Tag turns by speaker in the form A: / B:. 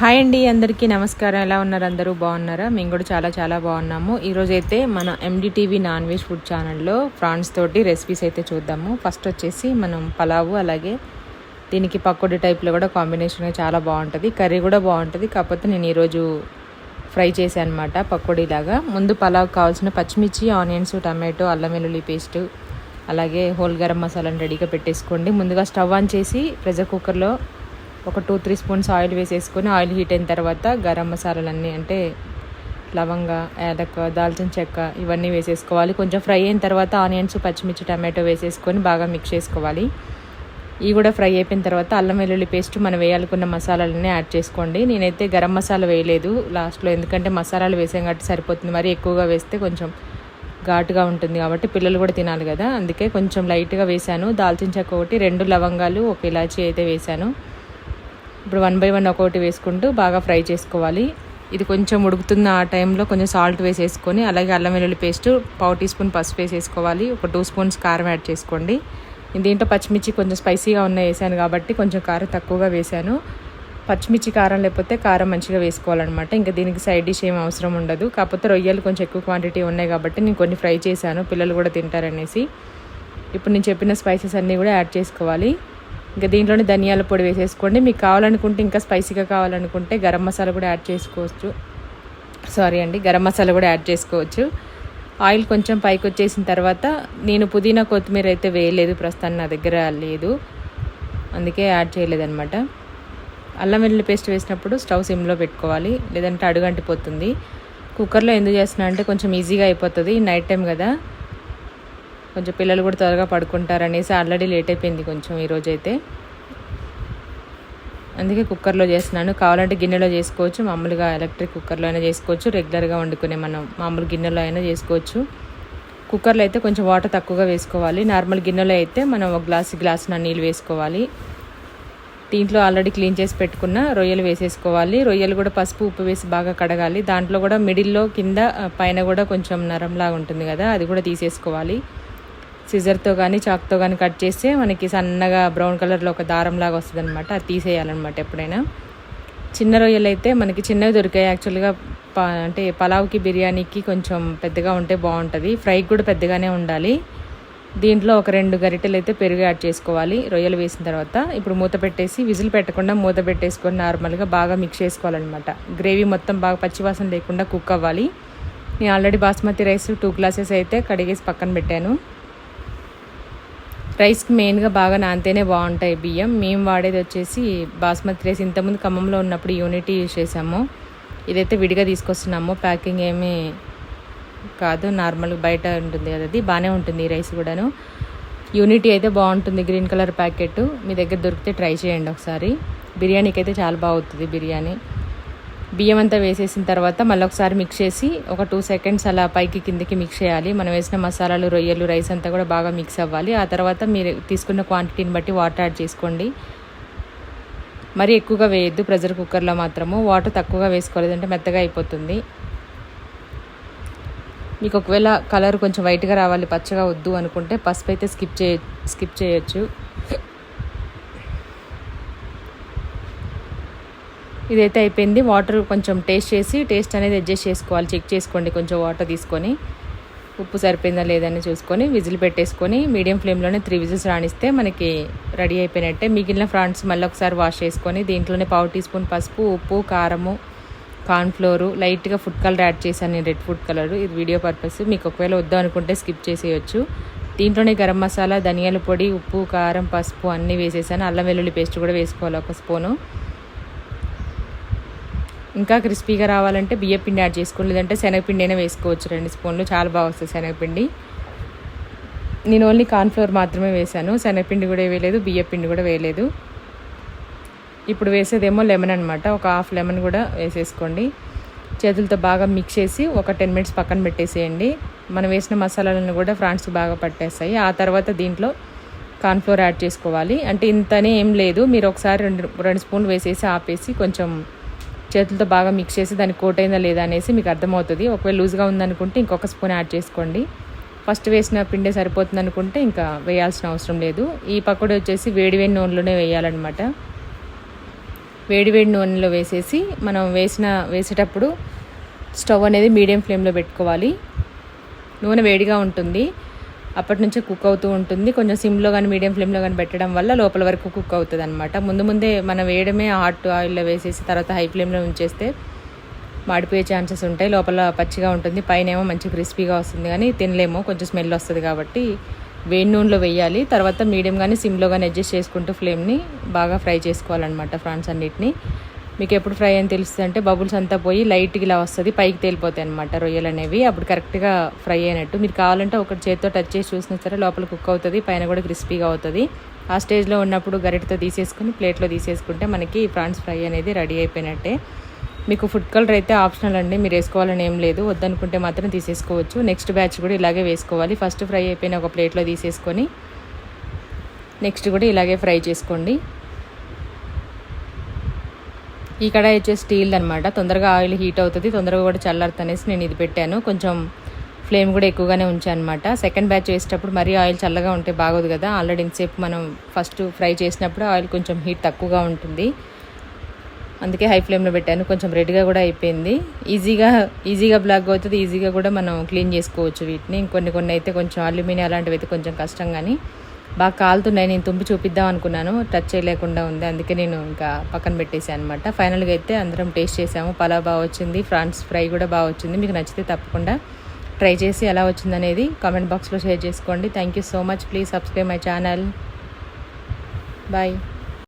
A: Hi అండి అందరికీ నమస్కారం. ఎలా ఉన్నారు అందరూ? బాగున్నారా? మేము కూడా చాలా చాలా బాగున్నాము. ఈరోజు అయితే మన ఎండిటీవీ నాన్ వెజ్ ఫుడ్ ఛానల్లో ఫ్రాన్స్ తోటి రెసిపీస్ అయితే చూద్దాము. ఫస్ట్ వచ్చేసి మనం పలావు అలాగే దీనికి పకోడీ టైప్లో కూడా కాంబినేషన్ చాలా బాగుంటుంది. కర్రీ కూడా బాగుంటుంది. కాకపోతే నేను ఈరోజు ఫ్రై చేశాను అనమాట పకోడీలాగా ముందు పలావ్ కావాల్సిన పచ్చిమిర్చి ఆనియన్స్ టమాటో అల్లం వెల్లుల్లి పేస్టు అలాగే హోల్ గరం మసాలాను రెడీగా పెట్టేసుకోండి. ముందుగా స్టవ్ ఆన్ చేసి ప్రెషర్ కుక్కర్లో ఒక టూ త్రీ స్పూన్స్ ఆయిల్ వేసేసుకొని ఆయిల్ హీట్ అయిన తర్వాత గరం మసాలాలన్నీ అంటే లవంగ యాలక్క దాల్చిన చెక్క ఇవన్నీ వేసేసుకోవాలి. కొంచెం ఫ్రై అయిన తర్వాత ఆనియన్స్ పచ్చిమిర్చి టమాటో వేసేసుకొని బాగా మిక్స్ చేసుకోవాలి. ఇవి కూడా ఫ్రై అయిపోయిన తర్వాత అల్లం వెల్లుల్లి పేస్ట్ మనం వేయాలనుకున్న మసాలాలన్నీ యాడ్ చేసుకోండి. నేనైతే గరం మసాలా వేయలేదు లాస్ట్లో ఎందుకంటే మసాలాలు వేసాం కాబట్టి సరిపోతుంది. మరి ఎక్కువగా వేస్తే కొంచెం ఘాటుగా ఉంటుంది కాబట్టి పిల్లలు కూడా తినాలి కదా. అందుకే కొంచెం లైట్గా వేశాను. దాల్చిన చెక్క ఒకటి రెండు లవంగాలు ఒక ఇలాచీ అయితే వేశాను. ఇప్పుడు వన్ బై వన్ ఒక్కొక్కటి వేసుకుంటూ బాగా ఫ్రై చేసుకోవాలి. ఇది కొంచెం ఉడుకుతున్న ఆ టైంలో కొంచెం సాల్ట్ వేసేసుకొని అలాగే అల్లం వెల్లుల్లి పేస్ట్ పావు టీ స్పూన్ పసుపు వేసేసుకోవాలి. ఒక టూ స్పూన్స్ కారం యాడ్ చేసుకోండి. దీంట్లో పచ్చిమిర్చి కొంచెం స్పైసీగా ఉన్న వేసాను కాబట్టి కొంచెం కారం తక్కువగా వేసాను. పచ్చిమిర్చి కారం లేకపోతే కారం మంచిగా వేసుకోవాలన్నమాట. ఇంకా దీనికి సైడ్ డిష్ ఏం అవసరం ఉండదు. కాకపోతే రొయ్యలు కొంచెం ఎక్కువ క్వాంటిటీ ఉన్నాయి కాబట్టి నేను కొన్ని ఫ్రై చేశాను. పిల్లలు కూడా తింటారనేసి. ఇప్పుడు నేను చెప్పిన స్పైసెస్ అన్నీ కూడా యాడ్ చేసుకోవాలి. ఇంకా దీంట్లోనే ధనియాల పొడి వేసేసుకోండి. మీకు కావాలనుకుంటే ఇంకా స్పైసీగా కావాలనుకుంటే గరం మసాలా కూడా యాడ్ చేసుకోవచ్చు. సారీ అండి గరం మసాలా కూడా యాడ్ చేసుకోవచ్చు. ఆయిల్ కొంచెం పైకి వచ్చేసిన తర్వాత నేను పుదీనా కొత్తిమీర అయితే వేయలేదు ప్రస్తుతానికి నా దగ్గర లేదు. అందుకే యాడ్ చేయలేదన్నమాట. అల్లం వెల్లుల్లి పేస్ట్ వేసినప్పుడు స్టవ్ సిమ్లో పెట్టుకోవాలి లేదంటే అడుగంటిపోతుంది. కుక్కర్లో ఎందుకు చేస్తున్నా అంటే కొంచెం ఈజీగా అయిపోతుంది నైట్ టైం కదా. కొంచెం పిల్లలు కూడా త్వరగా పడుకుంటారనేసి ఆల్రెడీ లేట్ అయిపోయింది కొంచెం ఈరోజు అయితే అందుకే కుక్కర్లో చేస్తున్నాను. కావాలంటే గిన్నెలో చేసుకోవచ్చు. మామూలుగా ఎలక్ట్రిక్ కుక్కర్లో అయినా చేసుకోవచ్చు. రెగ్యులర్గా వండుకునే మనం మామూలు గిన్నెలో అయినా చేసుకోవచ్చు. కుక్కర్లో అయితే కొంచెం వాటర్ తక్కువగా వేసుకోవాలి. నార్మల్ గిన్నెలో అయితే మనం ఒక గ్లాస్ గ్లాస్ నీళ్ళు వేసుకోవాలి. దీంట్లో ఆల్రెడీ క్లీన్ చేసి పెట్టుకున్న రొయ్యలు వేసేసుకోవాలి. రొయ్యలు కూడా పసుపు ఉప్పు వేసి బాగా కడగాలి. దాంట్లో కూడా మిడిల్లో కింద పైన కూడా కొంచెం నరంలాగా ఉంటుంది కదా అది కూడా తీసేసుకోవాలి. సిజర్తో కానీ చాక్తో కానీ కట్ చేస్తే మనకి సన్నగా బ్రౌన్ కలర్లో ఒక దారంలాగా వస్తుంది అనమాట అది తీసేయాలన్నమాట ఎప్పుడైనా. చిన్న రొయ్యలు అయితే మనకి చిన్నవి దొరికాయి. యాక్చువల్గా అంటే పలావ్కి బిర్యానీకి కొంచెం పెద్దగా ఉంటే బాగుంటుంది. ఫ్రైకి కూడా పెద్దగానే ఉండాలి. దీంట్లో ఒక రెండు గరిటెలు అయితే పెరుగు యాడ్ చేసుకోవాలి రొయ్యలు వేసిన తర్వాత. ఇప్పుడు మూత పెట్టేసి విజిల్ పెట్టకుండా మూత పెట్టేసుకొని నార్మల్గా బాగా మిక్స్ చేసుకోవాలన్నమాట. గ్రేవీ మొత్తం బాగా పచ్చివాసన లేకుండా కుక్ అవ్వాలి. నేను already basmati rice two glasses అయితే కడిగేసి పక్కన పెట్టాను. రైస్కి మెయిన్గా బాగా నానితేనే బాగుంటాయి బియ్యం. మేము వాడేది వచ్చేసి బాస్మతి రైస్. ఇంతకుముందు ఖమ్మంలో ఉన్నప్పుడు యూనిటీ యూజ్ చేసాము ఇదైతే విడిగా తీసుకొస్తున్నాము. ప్యాకింగ్ ఏమీ కాదు. నార్మల్ బయట ఉంటుంది కదా అది. బాగానే ఉంటుంది ఈ రైస్ కూడాను. యూనిటీ అయితే బాగుంటుంది గ్రీన్ కలర్ ప్యాకెట్ మీ దగ్గర దొరికితే ట్రై చేయండి ఒకసారి. బిర్యానీకి అయితే చాలా బాగుతుంది బిర్యానీ. బియ్యం అంతా వేసేసిన తర్వాత మళ్ళీ ఒకసారి మిక్స్ చేసి ఒక టూ సెకండ్స్ అలా పైకి కిందకి మిక్స్ చేయాలి. మనం వేసిన మసాలాలు రొయ్యలు రైస్ అంతా కూడా బాగా మిక్స్ అవ్వాలి. ఆ తర్వాత మీరు తీసుకున్న క్వాంటిటీని బట్టి వాటర్ యాడ్ చేసుకోండి. మరి ఎక్కువగా వేయద్దు ప్రెషర్ కుక్కర్లో మాత్రము. వాటర్ తక్కువగా వేసుకోలేదంటే మెత్తగా అయిపోతుంది. మీకు ఒకవేళ కలర్ కొంచెం వైట్గా రావాలి పచ్చగా వద్దు అనుకుంటే పసుపు అయితే స్కిప్ చేయ స్కిప్ చేయొచ్చు. ఇదైతే అయిపోయింది. వాటర్ కొంచెం టేస్ట్ చేసి టేస్ట్ అనేది అడ్జస్ట్ చేసుకోవాలి. చెక్ చేసుకోండి కొంచెం వాటర్ తీసుకొని. ఉప్పు సరిపోయిందా లేదని చూసుకొని విజిల్ పెట్టేసుకొని మీడియం ఫ్లేమ్లోనే త్రీ విజిల్స్ రాణిస్తే మనకి రెడీ అయిపోయినట్టే. మిగిలిన ఫ్రాన్స్ మళ్ళీ ఒకసారి వాష్ చేసుకొని దీంట్లోనే పావు టీ స్పూన్ పసుపు ఉప్పు కారము కార్న్ఫ్లోరు లైట్గా ఫుడ్ కలర్ యాడ్ చేశాను నేను రెడ్ ఫుడ్ కలర్ ఇది వీడియో పర్పస్ మీకు ఒకవేళ వద్దాం అనుకుంటే స్కిప్ చేసేయచ్చు. దీంట్లోనే గరం మసాలా ధనియాల పొడి ఉప్పు కారం పసుపు అన్నీ వేసేసాను. అల్లం వెల్లుల్లి పేస్ట్ కూడా వేసుకోవాలి ఒక స్పూను ఇంకా క్రిస్పీగా రావాలంటే బియ్య పిండి యాడ్ చేసుకోండి లేదంటే శనగపిండి అయినా వేసుకోవచ్చు. రెండు స్పూన్లు చాలా బాగా వస్తుంది శనగపిండి. నేను ఓన్లీ కార్న్ఫ్లోర్ మాత్రమే వేశాను. శనగపిండి కూడా వేయలేదు బియ్య పిండి కూడా వేయలేదు. ఇప్పుడు వేసేదేమో లెమన్ అనమాట ఒక హాఫ్ లెమన్ కూడా వేసేసుకోండి. చేతులతో బాగా మిక్స్ చేసి ఒక టెన్ మినిట్స్ పక్కన పెట్టేసేయండి. మనం వేసిన మసాలాలను కూడా ఫ్రాన్స్ బాగా పట్టేస్తాయి. ఆ తర్వాత దీంట్లో కార్న్ఫ్లోర్ యాడ్ చేసుకోవాలి. అంటే ఇంతనే ఏం లేదు. మీరు ఒకసారి రెండు రెండు స్పూన్లు వేసేసి ఆపేసి కొంచెం చేతులతో బాగా మిక్స్ చేసి దానికి కోట్ అయిందా లేదా అనేసి మీకు అర్థమవుతుంది. ఒకవేళ లూజ్గా ఉందనుకుంటే ఇంకొక స్పూన్ యాడ్ చేసుకోండి. ఫస్ట్ వేసిన పిండే సరిపోతుంది అనుకుంటే ఇంకా వేయాల్సిన అవసరం లేదు. ఈ పకోడీ వచ్చేసి వేడివేడి నూనెలోనే వేయాలన్నమాట. వేడివేడి నూనెలో వేసేసి మనం వేసిన వేసేటప్పుడు స్టవ్ అనేది మీడియం ఫ్లేమ్లో పెట్టుకోవాలి. నూనె వేడిగా ఉంటుంది. అప్పటి నుంచే కుక్ అవుతూ ఉంటుంది. కొంచెం సిమ్లో కానీ మీడియం ఫ్లేమ్లో కానీ పెట్టడం వల్ల లోపల వరకు కుక్ అవుతుంది అనమాట ముందు ముందే మనం వేయడమే హాట్ ఆయిల్లో వేసేసి తర్వాత హై ఫ్లేమ్లో ఉంచేస్తే మాడిపోయే ఛాన్సెస్ ఉంటాయి. లోపల పచ్చిగా ఉంటుంది. పైన ఏమో మంచి క్రిస్పీగా వస్తుంది కానీ తినలేము. కొంచెం స్మెల్ వస్తుంది కాబట్టి వేడి నూనెలో వేయాలి. తర్వాత మీడియం కానీ సిమ్లో కానీ అడ్జస్ట్ చేసుకుంటూ ఫ్లేమ్ని బాగా ఫ్రై చేసుకోవాలన్నమాట ఫ్రాన్స్ అన్నిటిని. మీకు ఎప్పుడు ఫ్రై అని తెలుస్తుంది అంటే బబుల్స్ అంతా పోయి లైట్గా ఇలా వస్తుంది పైకి తేలిపోతాయి అనమాట రొయ్యలు అనేవి. అప్పుడు కరెక్ట్గా ఫ్రై అయినట్టు. మీరు కావాలంటే ఒకటి చేతితో టచ్ చేసి చూసినా సరే లోపల కుక్ అవుతుంది పైన కూడా క్రిస్పీగా అవుతుంది. ఆ స్టేజ్లో ఉన్నప్పుడు గరిటతో తీసేసుకుని ప్లేట్లో తీసేసుకుంటే మనకి ఫ్రాన్స్ ఫ్రై అనేది రెడీ అయిపోయినట్టే. మీకు ఫుడ్ కలర్ అయితే ఆప్షనల్ అండి మీరు వేసుకోవాలని ఏం లేదు. వద్దనుకుంటే మాత్రం తీసేసుకోవచ్చు. నెక్స్ట్ బ్యాచ్ కూడా ఇలాగే వేసుకోవాలి. ఫస్ట్ ఫ్రై అయిపోయిన ఒక ప్లేట్లో తీసేసుకొని నెక్స్ట్ కూడా ఇలాగే ఫ్రై చేసుకోండి. ఈ కడాయి వచ్చేసి స్టీల్ అనమాట తొందరగా ఆయిల్ హీట్ అవుతుంది తొందరగా కూడా చల్లారుతనేసి నేను ఇది పెట్టాను. కొంచెం ఫ్లేమ్ కూడా ఎక్కువగానే ఉంచాను అనమాట సెకండ్ బ్యాచ్ వేసేటప్పుడు మరీ ఆయిల్ చల్లగా ఉంటే బాగోదు కదా. ఆల్రెడీ ఇంతసేపు మనం ఫస్ట్ ఫ్రై చేసినప్పుడు ఆయిల్ కొంచెం హీట్ తక్కువగా ఉంటుంది. అందుకే హై ఫ్లేమ్లో పెట్టాను. కొంచెం రెడ్గా కూడా అయిపోయింది. ఈజీగా ఈజీగా బ్లాక్ అవుతుంది. ఈజీగా కూడా మనం క్లీన్ చేసుకోవచ్చు వీటిని. కొన్ని కొన్ని అయితే కొంచెం అల్యూమినియం అలాంటివి అయితే కొంచెం కష్టం కానీ బాగా కాలుతున్నాయి నేను తుంపి చూపిద్దాం అనుకున్నాను. టచ్ చేయలేకుండా ఉంది. అందుకే నేను ఇంకా పక్కన పెట్టేసాను అనమాట ఫైనల్గా అయితే అందరం టేస్ట్ చేసాము. పలావ్ బాగా వచ్చింది. ఫ్రాన్స్ ఫ్రై కూడా బాగా వచ్చింది. మీకు నచ్చితే తప్పకుండా ట్రై చేసి ఎలా వచ్చిందనేది కామెంట్ బాక్స్లో షేర్ చేసుకోండి. Thank you so much please subscribe my channel bye